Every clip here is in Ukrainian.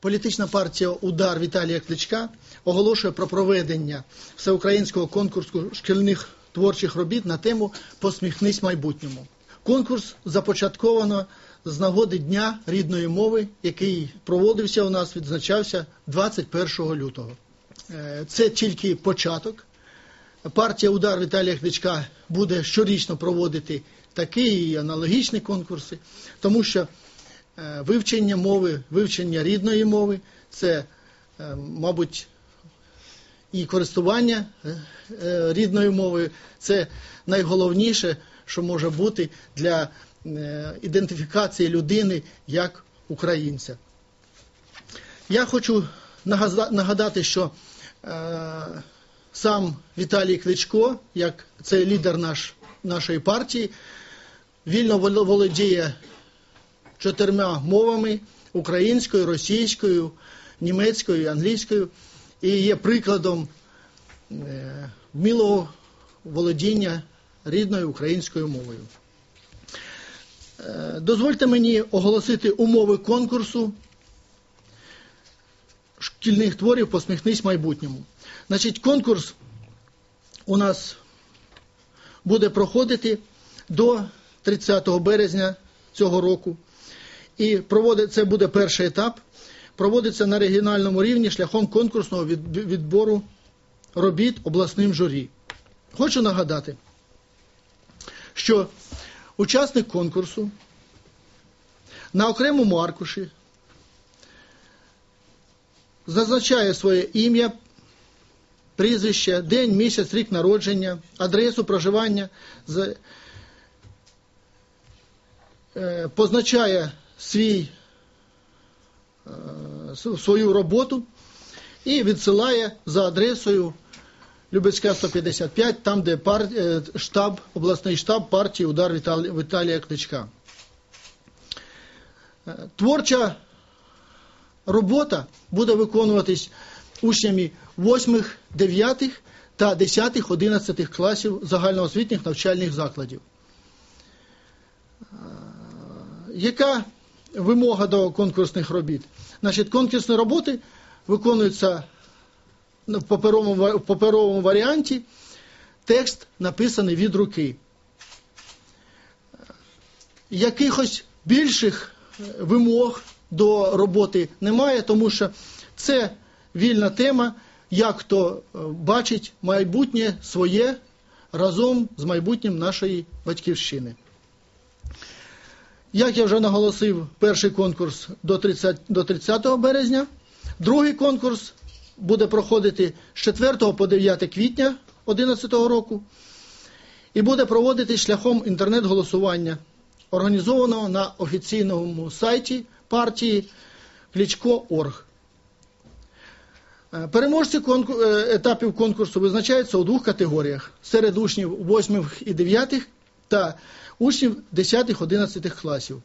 Політична партія Удар Віталія Кличка оголошує про проведення всеукраїнського конкурсу шкільних творчих робіт на тему Посміхнись майбутньому. Конкурс започатковано з нагоди Дня рідної мови, який проводився у нас, відзначався 21 лютого. Е, Це тільки початок. Партія Удар Віталія Кличка буде щорічно проводити такі і аналогічні конкурси, тому що вивчення мови, вивчення рідної мови це, е, мабуть, і користування е, е, рідною мовою це найголовніше, що може бути для е, ідентифікації людини як українця. Я хочу нагадати, що е, сам Віталій Кличко, як це лідер наш, нашої партії, вільно воло- володіє чотирма мовами українською, російською, німецькою, англійською, і є прикладом е, вмілого володіння рідною українською мовою. Е, Дозвольте мені оголосити умови конкурсу шкільних творів Посміхнись майбутньому. Значить, конкурс у нас буде проходити до 30 березня цього року. І проводить, це буде перший етап. Проводиться на регіональному рівні шляхом конкурсного відбору робіт обласним журі. Хочу нагадати, що учасник конкурсу на окремому аркуші зазначає своє ім'я, прізвище, день, місяць, рік народження, адресу проживання, е, позначає свій, е, свою роботу і відсилає за адресою Любецька 155, там, де пар, е, штаб, обласний штаб партії Удар Віталі- Віталія Кличка. Е, Творча робота буде виконуватись учнями 8, 9 та 10, 11 класів загальноосвітніх навчальних закладів. Яка вимога до конкурсних робіт? Значить, конкурсні роботи виконуються в паперовому, в паперовому варіанті. Текст написаний від руки. Якихось більших е, вимог до роботи немає, тому що це вільна тема, як хто е, бачить майбутнє своє разом з майбутнім нашої батьківщини. Як я вже наголосив, перший конкурс до 30, до 30 березня, другий конкурс буде проходити з 4 по 9 квітня 2011 року. І буде проводитись шляхом інтернет-голосування, організованого на офіційному сайті партії Кличко.орг. Е, Переможці е, етапів конкурсу визначаються у двох категоріях: серед учнів 8 і 9 та учнів 10-11 класів.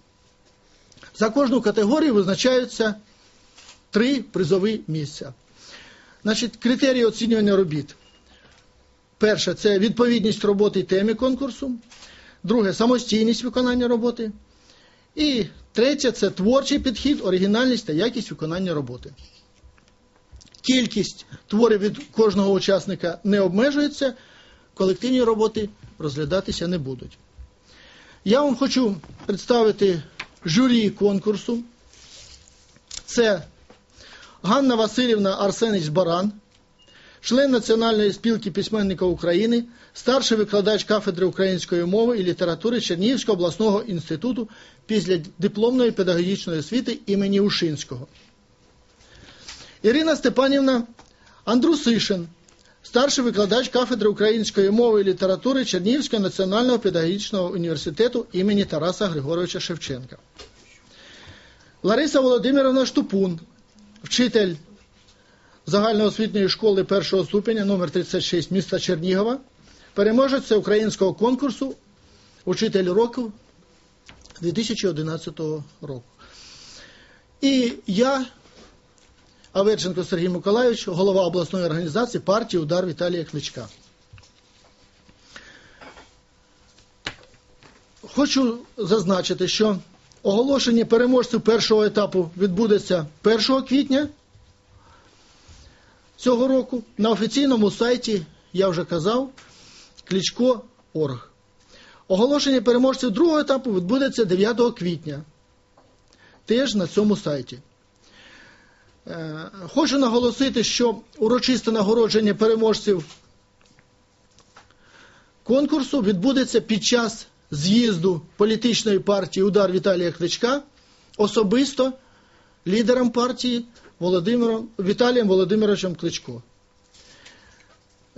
За кожну категорію визначаються три призові місця. Значить, критерії оцінювання робіт. Перше це відповідність роботи темі конкурсу. Друге самостійність виконання роботи. І третє це творчий підхід, оригінальність та якість виконання роботи. Кількість творів від кожного учасника не обмежується, колективні роботи розглядатися не будуть. Я вам хочу представити журі конкурсу. Це Ганна Васильівна Арсенич Баран, член Національної спілки письменників України, старший викладач кафедри української мови і літератури Чернігівського обласного інституту після дипломної педагогічної освіти імені Ушинського. Ірина Степанівна Андрусишин, старший викладач кафедри української мови і літератури Чернігівського національного педагогічного університету імені Тараса Григоровича Шевченка. Лариса Володимировна Штупун, вчитель загальноосвітньої школи першого ступеня номер 36 міста Чернігова, переможець українського конкурсу Учитель року 2011 року. І я, Аверченко Сергій Миколайович, голова обласної організації партії Удар Віталія Кличка. Хочу зазначити, що Оголошення переможців першого етапу відбудеться 1 квітня цього року на офіційному сайті, я вже казав, Кличко.орг. Оголошення переможців другого етапу відбудеться 9 квітня. Теж на цьому сайті. Е, Хочу наголосити, що урочисте нагородження переможців конкурсу відбудеться під час з'їзду політичної партії Удар Віталія Кличка особисто лідером партії Володимиром, Віталієм Володимировичем Кличко.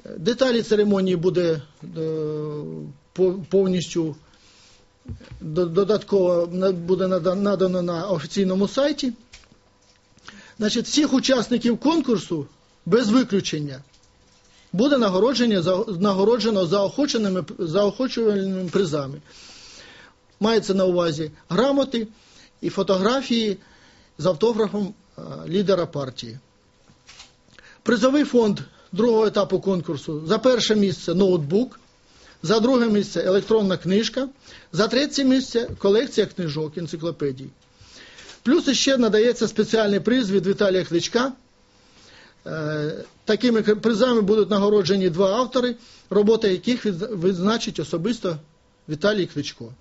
Е, Деталі церемонії буде е, повністю додатково буде надано на офіційному сайті. Значить, всіх учасників конкурсу без виключення буде нагородження, нагороджено заохоченими, заохочувальними призами. Мається на увазі грамоти і фотографії з автографом лідера партії. Призовий фонд другого етапу конкурсу за перше місце ноутбук, за друге місце електронна книжка, за третє місце колекція книжок, енциклопедій. Плюс ще надається спеціальний приз від Віталія Кличка. Е, Такими призами будуть нагороджені два автори, робота яких відзначить особисто Віталій Кличко.